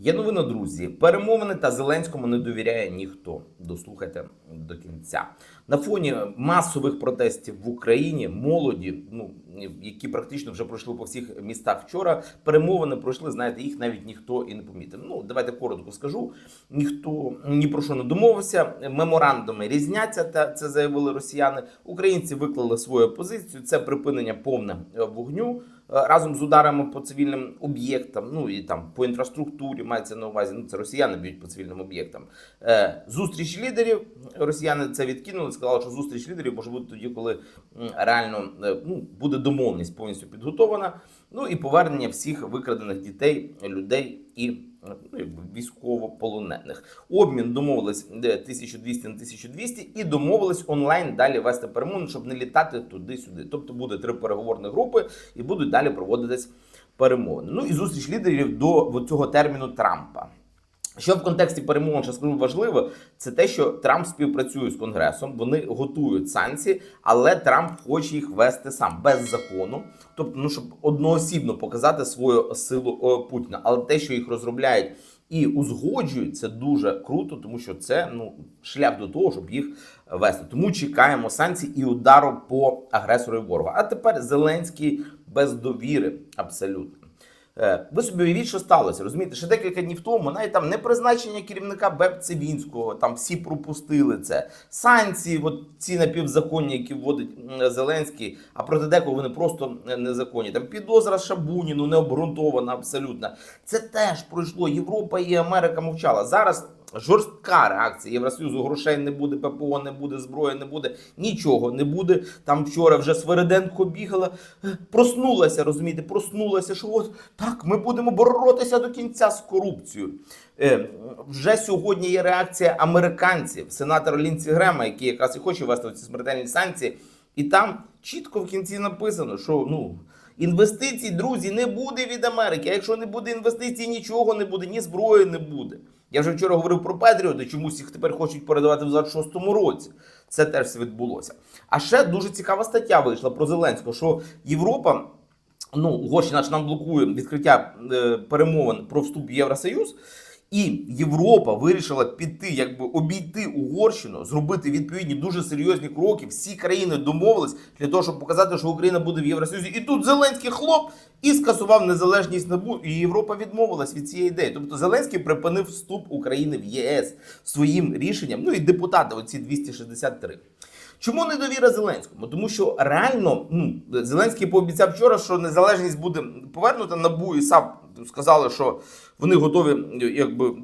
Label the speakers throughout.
Speaker 1: Є новина, друзі. Перемовини та Зеленському не довіряє ніхто. Дослухайте до кінця. На фоні масових протестів в Україні молоді, ну які практично вже пройшли по всіх містах вчора. Перемовини пройшли. Знаєте, їх навіть ніхто і не помітив. Ну давайте коротко скажу. Ніхто ні про що не домовився. Меморандуми різняться. Та це заявили росіяни. Українці виклали свою позицію. Це припинення повне вогню. Е, разом з ударами по цивільним об'єктам, ну і там по інфраструктурі мається на увазі. Ну це росіяни б'ють по цивільним об'єктам. Е, Зустріч лідерів росіяни це відкинули. Сказали, що зустріч лідерів може бути тоді, коли реально е, ну буде домовленість повністю підготована. Ну і повернення всіх викрадених дітей, людей і військовополонених. Обмін домовились де 1200 на 1200 і домовились онлайн далі вести перемовини, щоб не літати туди-сюди. Тобто буде три переговорні групи і будуть далі проводитись перемовини. Ну і зустріч лідерів до цього терміну Трампа. Що в контексті перемовин ще скажу важливо, це те, що Трамп співпрацює з Конгресом, вони готують санкції, але Трамп хоче їх вести сам без закону, тобто, ну щоб одноосібно показати свою силу е, Путіна. Але те, що їх розробляють і узгоджують, це дуже круто, тому що це ну шлях до того, щоб їх вести. Тому чекаємо санкцій і удару по агресору і ворогу. А тепер Зеленський без довіри абсолютно. Е, Ви собі уявіть, що сталося. Розумієте, ще декілька днів тому навіть там не призначення керівника БЕП Цивінського, там всі пропустили це. Санкції, от ці напівзаконні, які вводить Зеленський, а проти декого вони просто е, незаконні. Там підозра Шабуніну необґрунтована абсолютно. Це теж пройшло. Європа і Америка мовчала. Зараз. Жорстка реакція Євросоюзу грошей не буде, ППО не буде, зброї не буде, нічого не буде. Там вчора вже Свериденко бігала, е, проснулася, розумієте, проснулася, що от так, ми будемо боротися до кінця з корупцією. Е, вже сьогодні є реакція американців, сенатора Лінці Грема, який якраз і хоче ввести ці смертельні санкції. І там чітко в кінці написано, що ну. Інвестицій, друзі, не буде від Америки. А якщо не буде інвестицій, нічого не буде, ні зброї не буде. Я вже вчора говорив про Петріоти, чомусь їх тепер хочуть передавати в 26-му році. Це теж все відбулося. А ще дуже цікава стаття вийшла про Зеленського, що Європа, ну, Угорщина ж нам блокує відкриття е, перемовин про вступ в Євросоюз. І Європа вирішила піти, якби обійти Угорщину, зробити відповідні дуже серйозні кроки. Всі країни домовились для того, щоб показати, що Україна буде в Євросоюзі. І тут Зеленський хлоп і скасував незалежність НАБУ. І Європа відмовилась від цієї ідеї. Тобто Зеленський припинив вступ України в ЄС своїм рішенням. Ну і депутати, оці 263. Чому недовіра Зеленському? Тому що реально ну, Зеленський пообіцяв вчора, що незалежність буде повернута НАБУ і САП сказали, що вони готові якби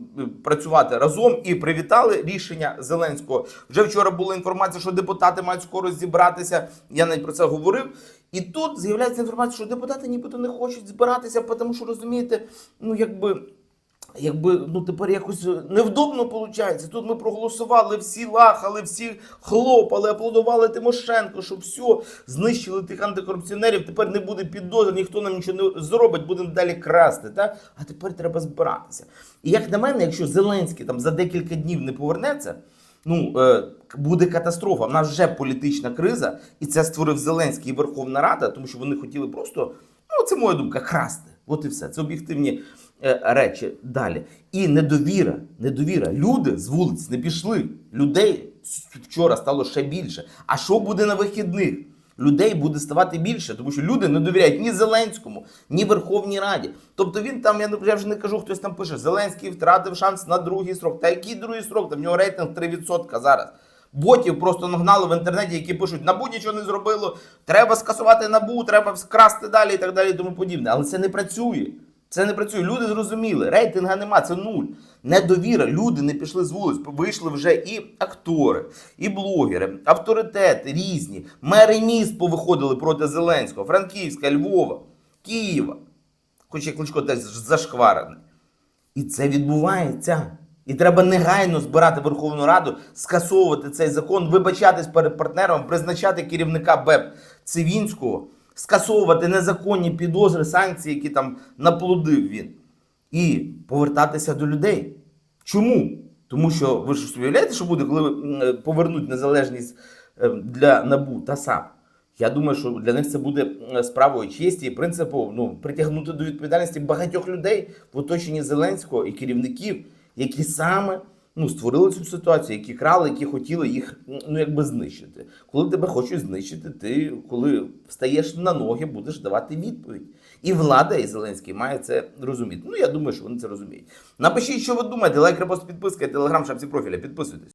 Speaker 1: працювати разом і привітали рішення Зеленського. Вже вчора була інформація, що депутати мають скоро зібратися. Я навіть про це говорив. І тут з'являється інформація, що депутати нібито не хочуть збиратися, тому що розумієте, ну якби. Якби ну тепер якось невдобно виходить. Тут ми проголосували, всі лахали, всі хлопали, аплодували Тимошенко, що все, знищили тих антикорупціонерів. Тепер не буде підозр, ніхто нам нічого не зробить, будемо далі красти. Так? А тепер треба збиратися. І як на мене, якщо Зеленський там за декілька днів не повернеться. Ну, е, буде катастрофа. В нас вже політична криза, і це створив Зеленський і Верховна Рада, тому що вони хотіли просто, ну це моя думка, красти. От і все. Це об'єктивні е, речі далі. І недовіра, недовіра. Люди з вулиць не пішли. Людей вчора стало ще більше. А що буде на вихідних? Людей буде ставати більше, тому що люди не довіряють ні Зеленському, ні Верховній Раді. Тобто він там, я, я вже не кажу, хтось там пише, Зеленський втратив шанс на другий срок. Та який другий срок? Там в нього рейтинг 3% зараз. Ботів просто нагнали в інтернеті, які пишуть, набу нічого не зробило, треба скасувати набу, треба вкрасти далі і так далі і тому подібне. Але це не працює. Це не працює. Люди зрозуміли, рейтинга нема, це нуль. Недовіра. Люди не пішли з вулиць. Вийшли вже і актори, і блогери, авторитети різні. Мери міст повиходили проти Зеленського, Франківська, Львова, Києва. Хоча Кличко теж зашкварений. І це відбувається. І треба негайно збирати Верховну Раду, скасовувати цей закон, вибачатись перед партнером, призначати керівника БЕП Цивінського, скасовувати незаконні підозри, санкції, які там наплодив він, і повертатися до людей. Чому? Тому що ви ж уявляєте, що буде, коли м, повернуть незалежність е, для НАБУ та САП? Я думаю, що для них це буде е, справою честі і принципу ну, притягнути до відповідальності багатьох людей в оточенні Зеленського і керівників, які саме ну, створили цю ситуацію, які крали, які хотіли їх ну, якби знищити. Коли тебе хочуть знищити, ти коли встаєш на ноги, будеш давати відповідь. І влада, і Зеленський має це розуміти. Ну, я думаю, що вони це розуміють. Напишіть, що ви думаєте, лайк, репост, підписка, телеграм, шапці профіля. Підписуйтесь.